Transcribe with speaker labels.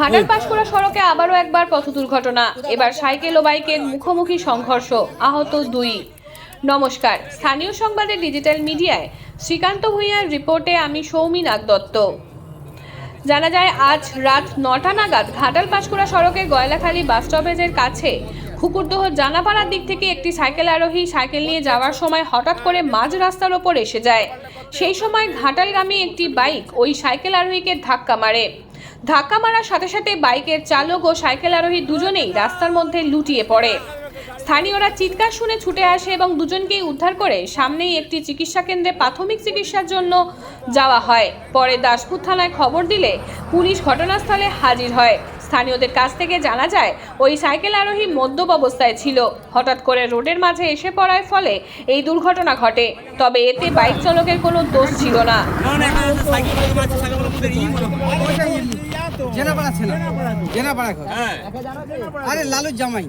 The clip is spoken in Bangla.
Speaker 1: ঘাটাল সড়কে আবারও একবার পথ দুর্ঘটনা এবার সাইকেল মুখোমুখি সংঘর্ষ, আহত দুই। নমস্কার। স্থানীয় সংবাদের ডিজিটাল মিডিয়ায় শ্রীকান্ত ভূঁইয়ার রিপোর্টে আমি সৌমি নাগ দত্ত। জানা যায়, আজ রাত নটা নাগাদ ঘাটাল পাঁশকুড়া সড়কে গয়লাখালী বাস স্টপেজের কাছে খুকুরদহ জানাপাড়ার দিক থেকে একটি সাইকেল আরোহী সাইকেল নিয়ে যাওয়ার সময় হঠাৎ করে মাঝ রাস্তার ওপর এসে যায়। সেই সময় ঘাটালগামী একটি বাইক ওই সাইকেল আরোহীকে ধাক্কা মারে। ধাক্কা মারার সাথে সাথে বাইকের চালক ও সাইকেল আরোহী দুজনেই রাস্তার মধ্যে লুটিয়ে পড়ে। স্থানীয়রা চিৎকার শুনে ছুটে আসে এবং দুজনকেই উদ্ধার করে সামনেই একটি চিকিৎসা কেন্দ্রে প্রাথমিক চিকিৎসার জন্য যাওয়া হয়। পরে দাসপুর থানায় খবর দিলে পুলিশ ঘটনাস্থলে হাজির হয়। স্থানীয়দের কাছ থেকে জানা যায় ওই সাইকেল আরোহী মদ্যপ অবস্থায় ছিল। হঠাৎ করে রোডের মাঝে এসে পড়ার ফলে এই দুর্ঘটনা ঘটে। তবে এতে বাইক চালকের কোনো দোষ ছিল না।
Speaker 2: জেনাপাড়া ছিল। জেনাপাড়া ঘর। আরে লালুর জামাই।